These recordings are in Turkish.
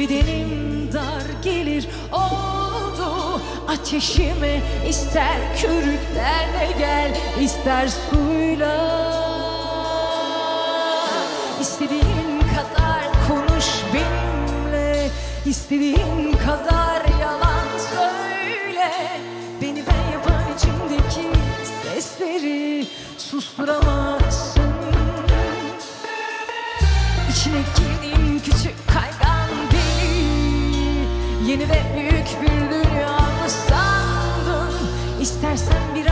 Bedenim dar gelir oldu. Ateşime ister körüklerle gel ister suyla. İstediğin kadar konuş benimle İstediğin kadar yalan söyle. Beni ben yapan içimdeki sesleri susturamazsın. İçine girdiğim küçük değil Yeni ve büyük bir dünya mı sandın. İstersen bir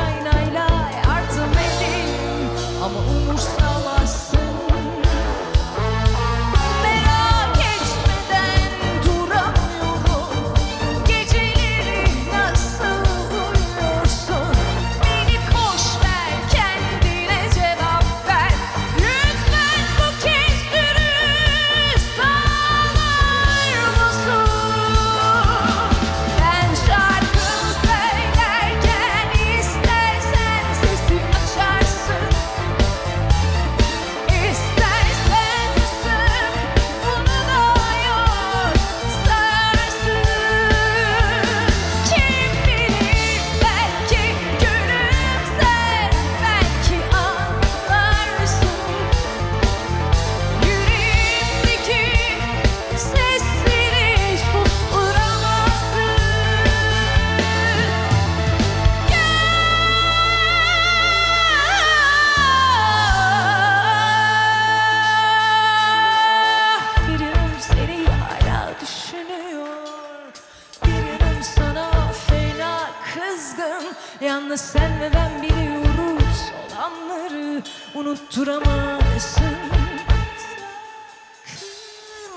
unutturamazsın.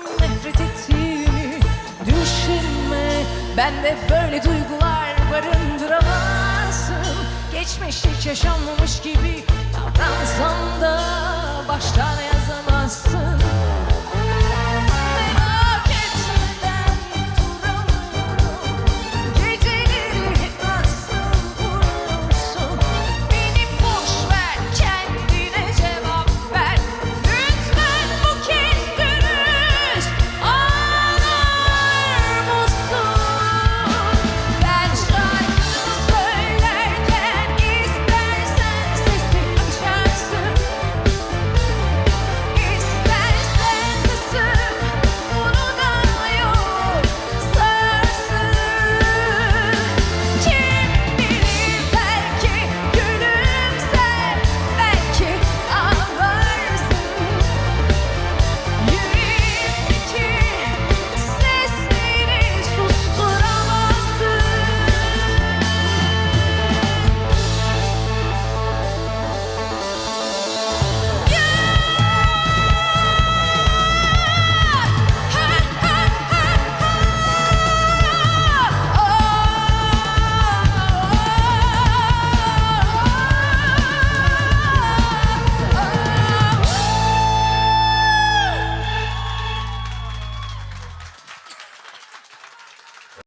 Sakın nefret ettiğimi düşünme. Bende böyle duygular barındıramazsın. Geçmiş hiç yaşanmamış gibi davransan da baştan